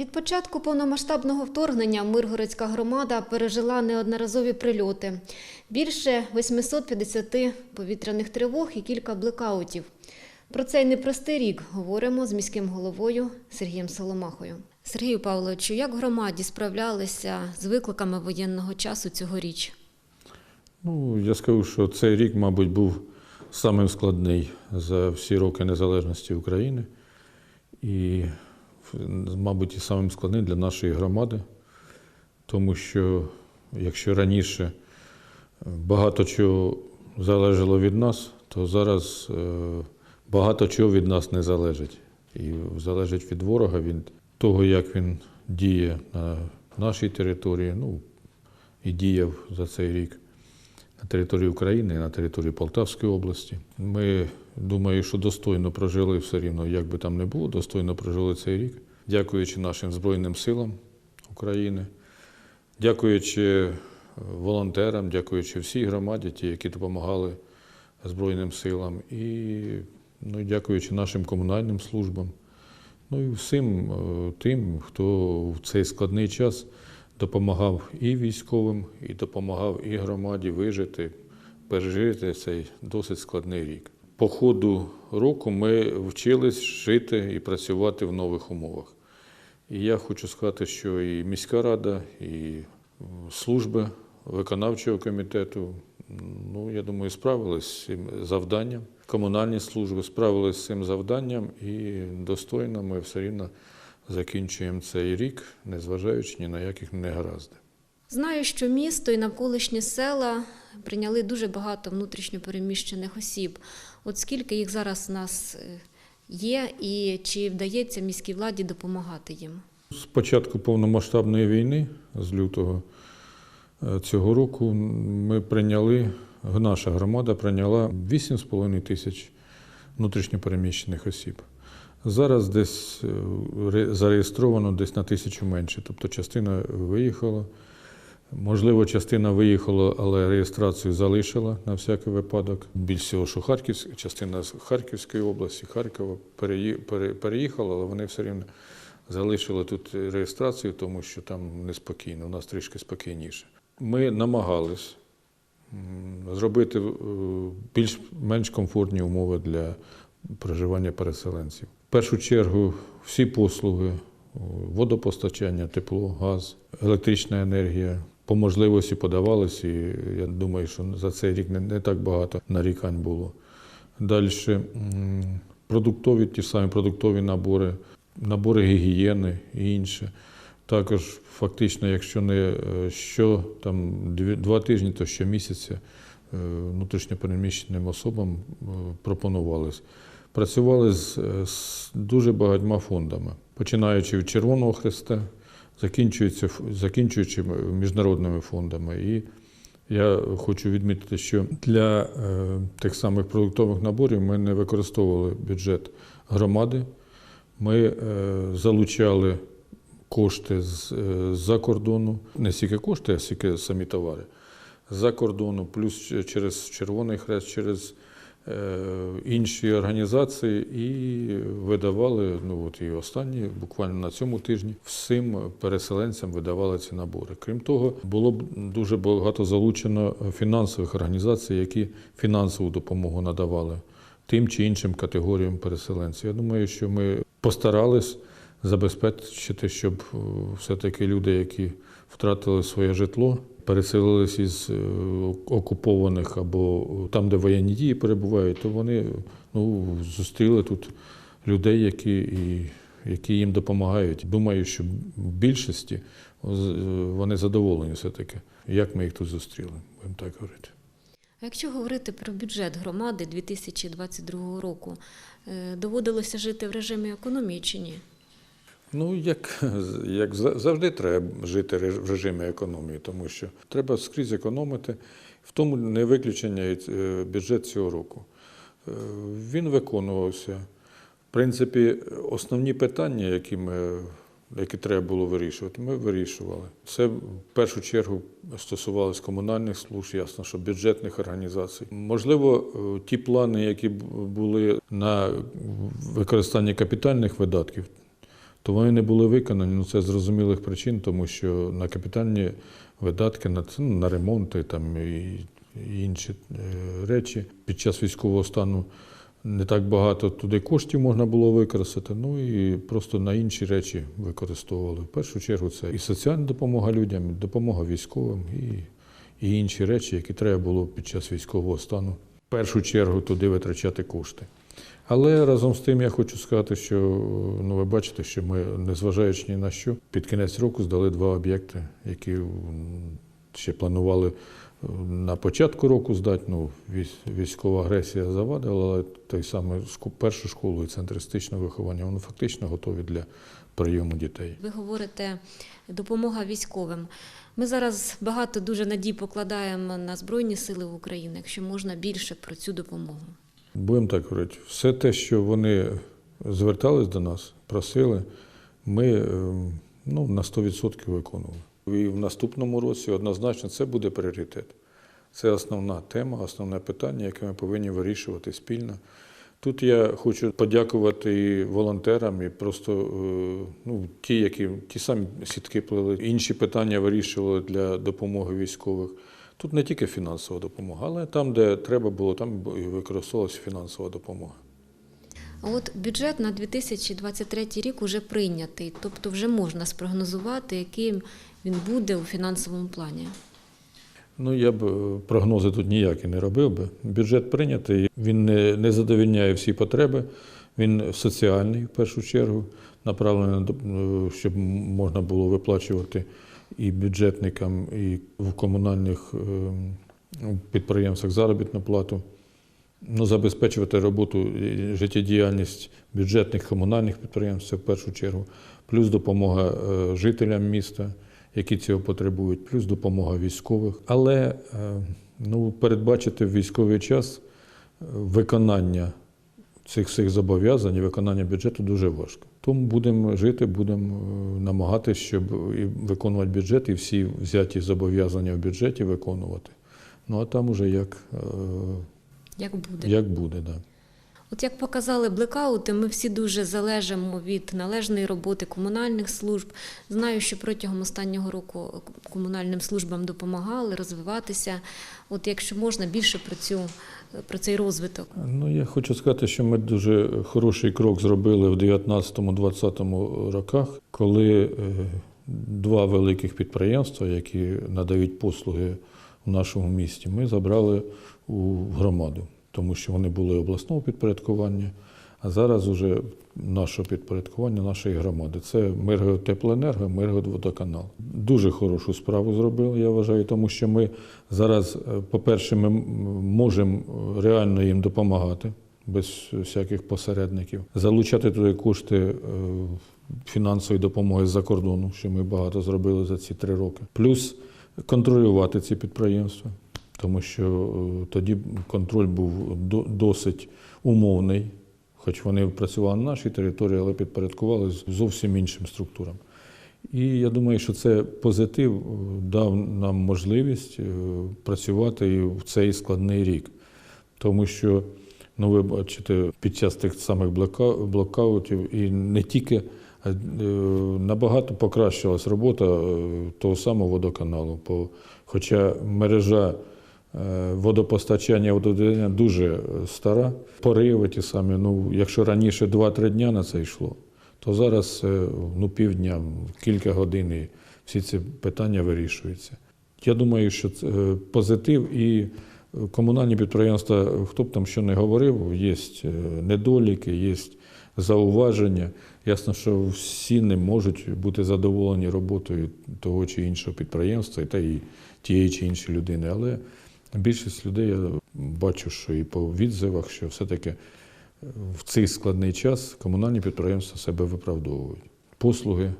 Від початку повномасштабного вторгнення Миргородська громада пережила неодноразові прильоти. Більше 850 повітряних тривог і кілька блекаутів. Про цей непростий рік говоримо з міським головою Сергієм Соломахою. Сергію Павловичу, як в громаді справлялися з викликами воєнного часу цьогоріч? Ну, я скажу, що цей рік, мабуть, був самим складний за всі роки незалежності України. І, мабуть, і самим складним для нашої громади, тому що якщо раніше багато чого залежало від нас, то зараз е, багато чого від нас не залежить. І залежить від ворога, від того, як він діє на нашій території, ну і діяв за цей рік на території України і на території Полтавської області. Ми думаю, що достойно прожили все рівно, як би там не було, достойно прожили цей рік, дякуючи нашим Збройним силам України, дякуючи е, волонтерам, дякуючи всій громаді, ті, які допомагали Збройним силам, і ну, дякуючи нашим комунальним службам. Ну і всім е, тим, хто в цей складний час допомагав і військовим, і допомагав і громаді вижити, пережити цей досить складний рік. По ходу року ми вчились жити і працювати в нових умовах. І я хочу сказати, що і міська рада, і служби виконавчого комітету, ну, я думаю, справились з цим завданням. Комунальні служби справились з цим завданням, і достойно ми все рівно закінчуємо цей рік, незважаючи ні на яких негаразди. Знаю, що місто і навколишні села прийняли дуже багато внутрішньопереміщених осіб. От скільки їх зараз у нас е, є, і чи вдається міській владі допомагати їм? З початку повномасштабної війни, з лютого е, цього року, ми прийняли, наша громада прийняла 8,5 тисяч внутрішньопереміщених осіб. Зараз десь е, зареєстровано десь на тисячу менше, тобто частина виїхала. Можливо, частина виїхала, але реєстрацію залишила на всякий випадок. Більш всього, що Харківська, частина з Харківської області, Харкова переї- переїхала, але вони все рівно залишили тут реєстрацію, тому що там неспокійно, у нас трішки спокійніше. Ми намагались зробити е, більш-менш комфортні умови для проживання переселенців. В першу чергу всі послуги, е, водопостачання, тепло, газ, електрична енергія по можливості подавались, і я думаю, що за цей рік не, не так багато нарікань було. Далі продуктові, ті самі продуктові набори, набори гігієни і інше. Також фактично, якщо не е, що там два тижні, то щомісяця е, внутрішньопереміщеним особам е, пропонувалось. Працювали з, з дуже багатьма фондами, починаючи від Червоного Хреста, закінчуючи, закінчуючи міжнародними фондами. І я хочу відмітити, що для е, тих самих продуктових наборів ми не використовували бюджет громади. Ми е, залучали кошти е, з-за кордону, не стільки кошти, а стільки самі товари. З-за кордону, плюс через Червоний Хрест, через інші організації і видавали, ну от і останні, буквально на цьому тижні, всім переселенцям видавали ці набори. Крім того, було б дуже багато залучено фінансових організацій, які фінансову допомогу надавали тим чи іншим категоріям переселенців. Я думаю, що ми постарались забезпечити, щоб е, все-таки люди, які втратили своє житло, переселились із е, окупованих або там, де воєнні дії перебувають, то вони ну, зустріли тут людей, які, і, які їм допомагають. Думаю, що в більшості вони задоволені все-таки, як ми їх тут зустріли, будемо так говорити. А якщо говорити про бюджет громади 2022 року, е, доводилося жити в режимі економії чи ні? Ну, як, як за- завжди треба жити в режимі економії, тому що треба скрізь економити. В тому не виключення е, бюджет цього року. Е, Він виконувався. В принципі, основні питання, які, ми, які треба було вирішувати, ми вирішували. Це в першу чергу стосувалося комунальних служб, ясно, що бюджетних організацій. Можливо, е, ті плани, які були на використання капітальних видатків, то вони не були виконані. Ну, це зрозумілих причин, тому що на капітальні видатки, на, ну, на ремонти там, і, і інші е, речі під час військового стану не так багато туди коштів можна було використати, ну і просто на інші речі використовували. В першу чергу це і соціальна допомога людям, і допомога військовим, і, і інші речі, які треба було під час військового стану в першу чергу туди витрачати кошти. Але разом з тим я хочу сказати, що ну, ви бачите, що ми, незважаючи ні на що, під кінець року здали два об'єкти, які ще планували е, на початку року здати. Ну, військ- військова агресія завадила, але той шко- першу школу і центр естетичного виховання вони фактично готові для прийому дітей. Ви говорите допомога військовим. Ми зараз багато дуже надій покладаємо на Збройні Сили України, якщо можна більше про цю допомогу. Будемо так говорити, все те, що вони звертались до нас, просили, ми е, ну, на 100% виконували. І в наступному році однозначно це буде пріоритет. Це основна тема, основне питання, яке ми повинні вирішувати спільно. Тут я хочу подякувати і волонтерам, і просто е, ну, ті, які ті самі сітки плели, інші питання вирішували для допомоги військових. Тут не тільки фінансова допомога, але там, де треба було, там і використовувалася фінансова допомога. А от бюджет на 2023 рік уже прийнятий, тобто вже можна спрогнозувати, яким він буде у фінансовому плані. Ну, я б е, прогнози тут ніякі не робив би. Бюджет прийнятий, він не, не задовільняє всі потреби, він соціальний в першу чергу, направлений, на е, щоб можна було виплачувати і бюджетникам, і в комунальних е, підприємствах заробітну плату. Ну, забезпечувати роботу і життєдіяльність бюджетних комунальних підприємств це в першу чергу, плюс допомога е, жителям міста, які цього потребують, плюс допомога військових. Але е, ну, передбачити в військовий час виконання цих всіх зобов'язань і виконання бюджету дуже важко. Тому будемо жити, будемо е, намагатися, щоб і виконувати бюджет, і всі взяті зобов'язання в бюджеті виконувати. Ну а там уже як, е, Як буде? як буде, да. От як показали блекаути, ми всі дуже залежимо від належної роботи комунальних служб. Знаю, що протягом останнього року комунальним службам допомагали розвиватися. От якщо можна більше про цю про цей розвиток. Ну, я хочу сказати, що ми дуже хороший крок зробили в 19-20 роках, коли е, два великих підприємства, які надають послуги в нашому місті, ми забрали у громаду, тому що вони були обласного підпорядкування, а зараз уже наше підпорядкування нашої громади. Це Мирготеплоенерго, Миргодводоканал. Дуже хорошу справу зробили, я вважаю, тому що ми зараз, е, по-перше, ми можемо реально їм допомагати без всяких посередників, залучати туди кошти е, фінансової допомоги з-за кордону, що ми багато зробили за ці три роки. Плюс контролювати ці підприємства, тому що е, тоді контроль був до- досить умовний, хоч вони працювали на нашій території, але підпорядкувалися зовсім іншим структурам. І я думаю, що це позитив е, дав нам можливість е, працювати і в цей складний рік. Тому що, ну ви бачите, під час тих самих блокаутів і не тільки е, набагато покращилась робота того самого водоканалу. Хоча мережа водопостачання водовідведення дуже е, стара, пориви ті самі. Ну, якщо раніше 2-3 дня на це йшло, то зараз е, ну, півдня, кілька годин і всі ці питання вирішуються. Я думаю, що це е, позитив і е, комунальні підприємства, хто б там що не говорив, є е, недоліки, є зауваження. Ясно, що всі не можуть бути задоволені роботою того чи іншого підприємства та і тієї чи іншої людини. Але більшість людей я бачу, що і по відзивах, що все-таки в цей складний час комунальні підприємства себе виправдовують. Послуги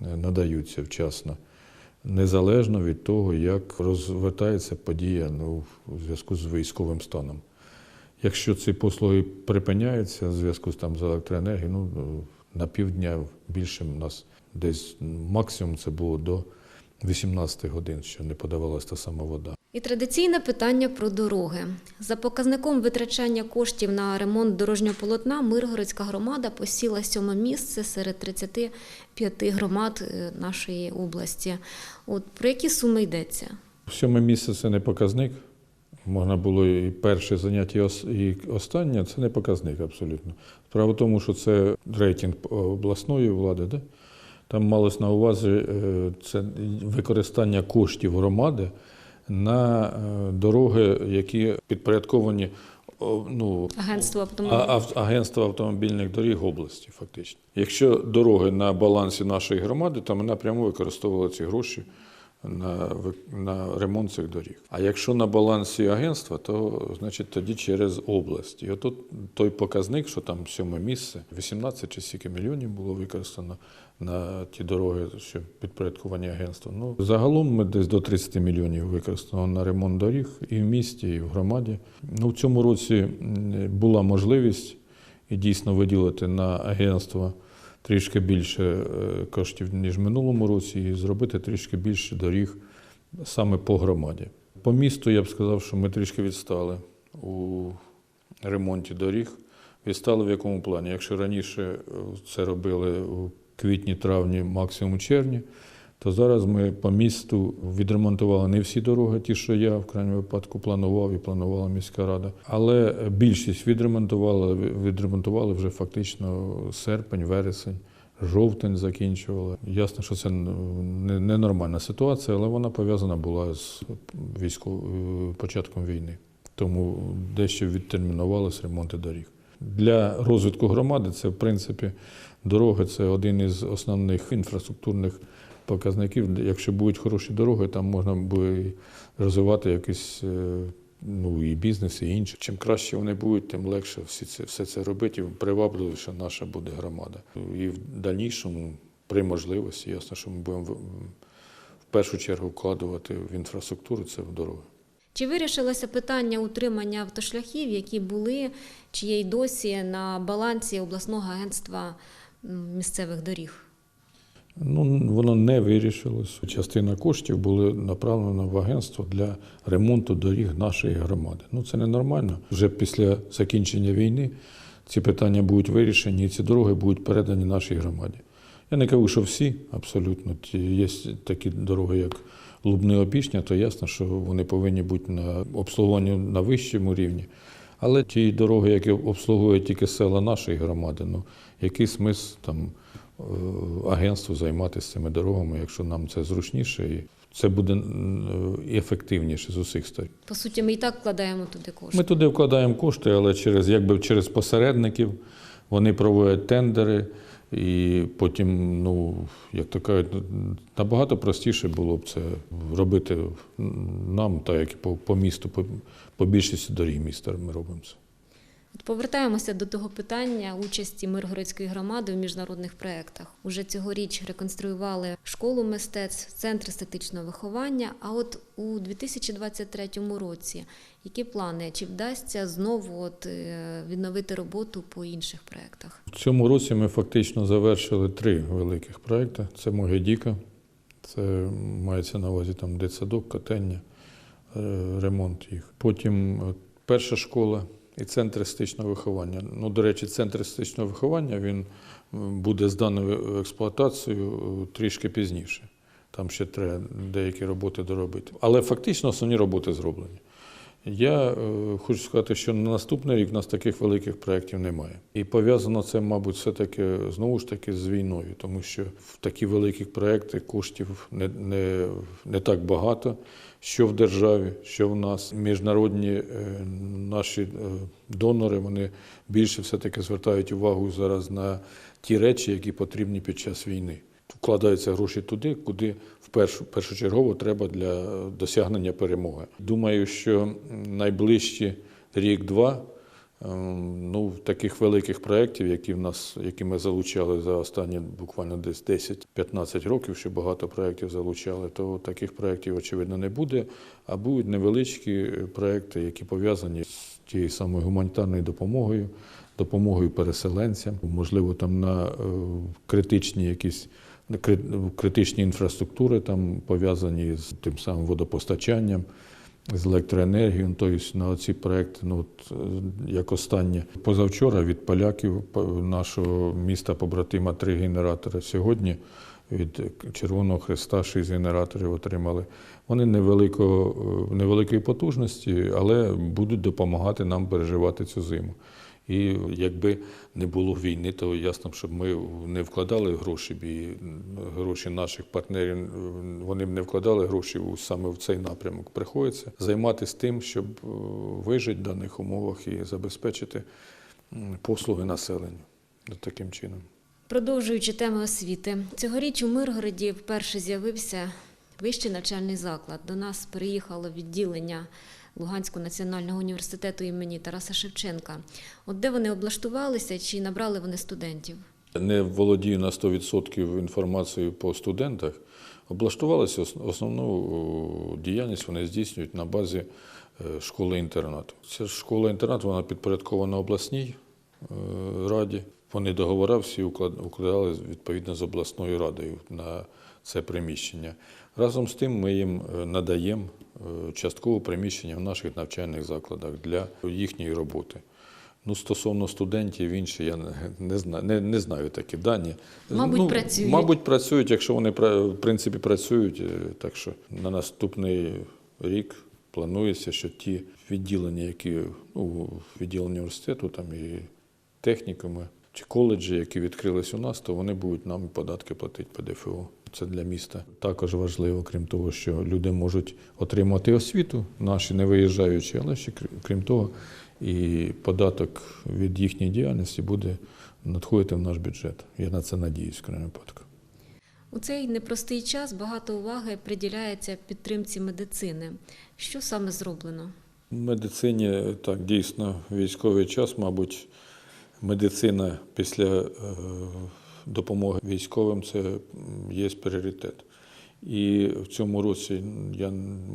е, надаються вчасно, незалежно від того, як розвертається подія ну, у зв'язку з військовим станом. Якщо ці послуги припиняються в зв'язку з, там, з електроенергією, ну, на півдня більше в нас десь максимум це було до 18 годин, що не подавалася та сама вода. І традиційне питання про дороги. За показником витрачання коштів на ремонт дорожнього полотна Миргородська громада посіла сьоме місце серед 35 громад е, нашої області. От про які суми йдеться? Сьоме місце це не показник. Можна було і перше заняття, і останнє це не показник абсолютно. Справа в тому, що це рейтинг обласної влади, да? там малось на увазі е, це використання коштів громади на е, дороги, які підпорядковані ну, Агентство а, автомобілів. автомобільних доріг області, фактично. Якщо дороги на балансі нашої громади, то ми напряму використовували ці гроші на, на ремонт цих доріг. А якщо на балансі агентства, то значить тоді через область. І отут той показник, що там сьоме місце, 18 чи скільки мільйонів було використано на ті дороги, що підпорядковані агентства. Ну, загалом ми десь до 30 мільйонів використано на ремонт доріг і в місті, і в громаді. Ну, в цьому році була можливість і дійсно виділити на агентство трішки більше е, коштів, ніж в минулому році, і зробити трішки більше доріг саме по громаді. По місту я б сказав, що ми трішки відстали у ремонті доріг. Відстали в якому плані? Якщо раніше е, це робили у квітні, травні, максимум червні, то зараз ми по місту відремонтували не всі дороги, ті, що я в крайньому випадку планував і планувала міська рада. Але більшість відремонтували, відремонтували вже фактично серпень, вересень. Жовтень закінчували. Ясно, що це ненормальна ситуація, але вона пов'язана була з військовим початком війни. Тому дещо відтермінувалися ремонти доріг. Для розвитку громади це, в принципі, дороги це один із основних інфраструктурних показників. Якщо будуть хороші дороги, там можна буде розвивати якийсь е, ну, і бізнес, і інше. Чим краще вони будуть, тим легше всі це, все це робити, і привабливіше наша буде громада. І в дальнішому, при можливості, ясно, що ми будемо в- першу чергу вкладувати в інфраструктуру, це в дороги. Чи вирішилося питання утримання автошляхів, які були чи є й досі на балансі обласного агентства місцевих доріг? Ну, воно не вирішилось. Частина коштів була направлена в агентство для ремонту доріг нашої громади. Ну це ненормально. Вже після закінчення війни ці питання будуть вирішені, і ці дороги будуть передані нашій громаді. Я не кажу, що всі абсолютно. Ті- Є такі дороги, як Лубни Опішня, то ясно, що вони повинні бути на обслуговуванні на вищому рівні. Але ті дороги, які обслуговують тільки села нашої громади, ну який смисл там агентству займатися цими дорогами, якщо нам це зручніше, і це буде е, ефективніше з усіх сторін. По суті, ми і так вкладаємо туди кошти. Ми туди вкладаємо кошти, але через якби через посередників вони проводять тендери, і потім, ну як то кажуть, набагато простіше було б це робити нам, так як і по, по місту, по, по більшості доріг міста ми робимо це. Повертаємося до того питання участі Миргородської громади в міжнародних проєктах. Уже цьогоріч реконструювали школу мистецтв, центр естетичного виховання. А от у 2023 році які плани? Чи вдасться знову от, е, відновити роботу по інших проєктах? В цьому році ми фактично завершили три великих проекти. Це Могедіка, це мається на увазі там дитсадок, котельня, е, ремонт їх. Потім е, перша школа і центр естетичного виховання. Ну, до речі, центр естетичного виховання він буде зданий в експлуатацію е, трішки пізніше. Там ще треба деякі роботи доробити. Але фактично основні роботи зроблені. Я е, хочу сказати, що на наступний рік в нас таких великих проєктів немає. І пов'язано це, мабуть, все-таки знову ж таки з війною, тому що в такі великі проєкти коштів не, не, не так багато, що в державі, що в нас. Міжнародні е, наші е, донори вони більше все-таки звертають увагу зараз на ті речі, які потрібні під час війни. Вкладаються гроші туди, куди першу, першочергово треба для досягнення перемоги. Думаю, що найближчі рік-два ем, ну, таких великих проєктів, які в нас, які ми залучали за останні буквально десь 10-15 років, що багато проєктів залучали, то таких проєктів, очевидно, не буде, а будуть невеличкі проєкти, які пов'язані з тією самою гуманітарною допомогою, допомогою переселенцям, можливо, там на е, критичні якісь критичні інфраструктури, там пов'язані з тим самим водопостачанням з електроенергією. Ну, Тобто на ці проекти, ну от як останнє позавчора від поляків нашого міста побратима три генератори. Сьогодні від Червоного Христа шість генераторів отримали. Вони е, невеликої потужності, але будуть допомагати нам переживати цю зиму. І якби не було війни, то ясно, щоб ми не вкладали гроші, і гроші наших партнерів, вони б не вкладали гроші саме в цей напрямок. Приходиться займатися тим, щоб е, вижити в даних умовах і забезпечити послуги населенню таким чином. Продовжуючи тему освіти, цьогоріч у Миргороді вперше з'явився вищий навчальний заклад. До нас переїхало відділення Луганського національного університету імені Тараса Шевченка. От де вони облаштувалися, чи набрали вони студентів? Не володію на 100% інформацією по студентах. Облаштувалися основну діяльність вони здійснюють на базі е, школи-інтернату. Ця школа-інтернат вона підпорядкована обласній е, раді. Вони договори всі уклад- укладали відповідно з обласною радою на це приміщення. Разом з тим ми їм е, надаємо е, часткове приміщення в наших навчальних закладах для їхньої роботи. Ну, стосовно студентів, інші я не, знаю, не, не знаю такі дані. Мабуть, ну, працюють. Мабуть, працюють, якщо вони в принципі працюють. е, Так що на наступний рік планується, що ті відділення, які ну, відділення університету, там і технікуми чи коледжі, які відкрились у нас, то вони будуть нам податки платити ПДФО. Це для міста також важливо, крім того, що люди можуть отримати освіту, наші не виїжджаючи, але ще крім- крім того, і податок від їхньої діяльності буде надходити в наш бюджет. Я на це надіюсь, в крайньому випадку. У цей непростий час багато уваги приділяється підтримці медицини. Що саме зроблено? В медицині так дійсно військовий час, мабуть, медицина після е, допомоги військовим це є пріоритет. І в цьому році я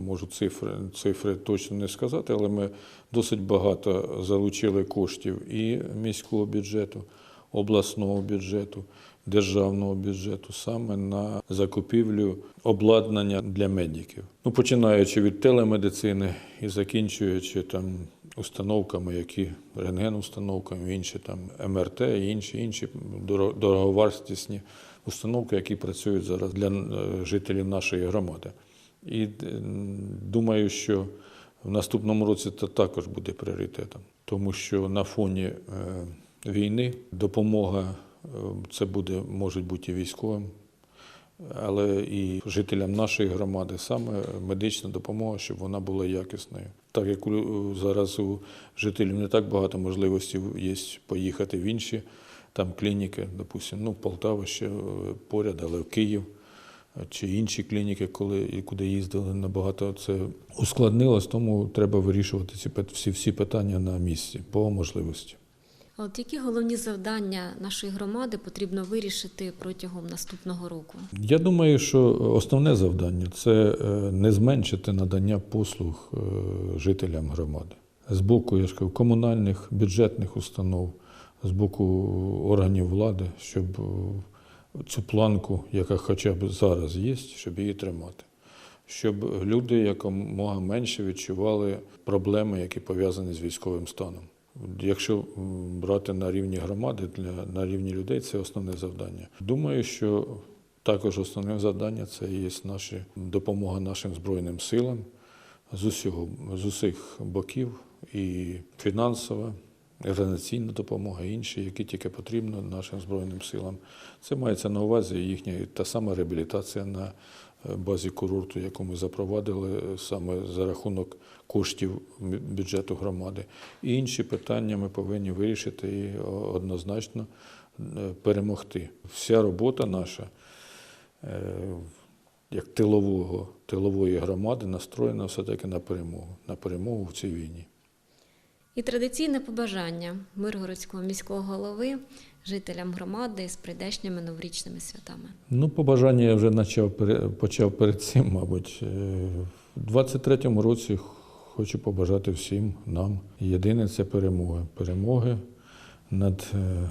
можу цифри, цифри точно не сказати, але ми досить багато залучили коштів і міського бюджету, обласного бюджету, державного бюджету саме на закупівлю обладнання для медиків. Ну, починаючи від телемедицини і закінчуючи там установками, які рентген-установками, інші там МРТ інші інші доро- дороговартісні установки, які працюють зараз для е, жителів нашої громади. І е, думаю, що в наступному році це також буде пріоритетом, тому що на фоні е, війни допомога це буде, може бути і військовим, але і жителям нашої громади саме медична допомога, щоб вона була якісною. Так як зараз у жителів не так багато можливостей є поїхати в інші там клініки, допустимо, ну, Полтава ще е, поряд, але в Київ е, чи інші клініки, коли куди їздили, набагато це ускладнилось, тому треба вирішувати ці всі, всі питання на місці по можливості. От які головні завдання нашої громади потрібно вирішити протягом наступного року? Я думаю, що основне завдання це е, не зменшити надання послуг е, жителям громади з боку я ж кажу, комунальних бюджетних установ, з боку органів влади, щоб е, цю планку, яка хоча б зараз є, щоб її тримати. Щоб люди якомога менше відчували проблеми, які пов'язані з військовим станом. Якщо брати на рівні громади, для, на рівні людей, це основне завдання. Думаю, що також основне завдання це є наші допомога нашим Збройним силам з усього, з усіх боків, і фінансова, організаційна допомога, інші, які тільки потрібно нашим Збройним силам. Це мається на увазі їхня та сама реабілітація на е, базі курорту, яку ми запровадили е, саме за рахунок коштів бюджету громади. І інші питання ми повинні вирішити і однозначно е, перемогти. Вся робота наша як тилового, тилової громади настроєна все-таки на перемогу, на перемогу в цій війні. І традиційне побажання Миргородського міського голови жителям громади з прийдешніми новорічними святами. Ну, побажання я вже почав, почав перед цим, мабуть. Е, В 23-му році хочу побажати всім нам. Єдине це перемоги. Перемоги над е,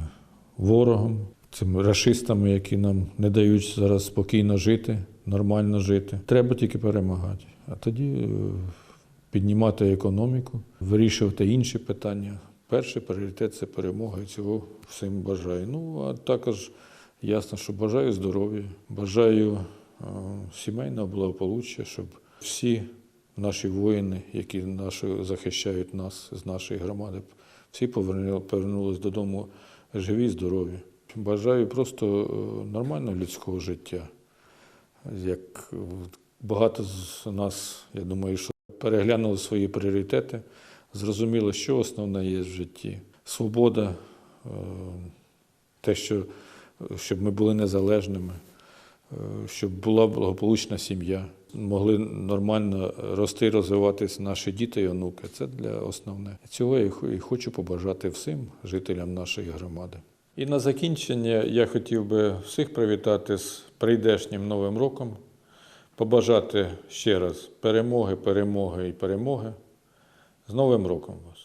ворогом, цими рашистами, які нам не дають зараз спокійно жити, нормально жити. Треба тільки перемагати. А тоді е, піднімати економіку, вирішувати інші питання. Перший пріоритет це перемога, і цього всім бажаю. Ну, а також ясно, що бажаю здоров'я, бажаю е, сімейного благополуччя, щоб всі наші воїни, які наші, захищають нас з нашої громади, всі повернули, повернулись додому живі, здорові. Бажаю просто е, нормального людського життя. Як багато з нас, я думаю, що переглянули свої пріоритети, зрозуміли, що основне є в житті. Свобода, е, те, що, щоб ми були незалежними, е, щоб була благополучна сім'я, могли нормально рости, розвиватись наші діти і онуки. Це для основне. Цього я і хочу побажати всім жителям нашої громади. І на закінчення я хотів би всіх привітати з прийдешнім Новим роком, побажати ще раз перемоги, перемоги і перемоги. З Новим роком вас!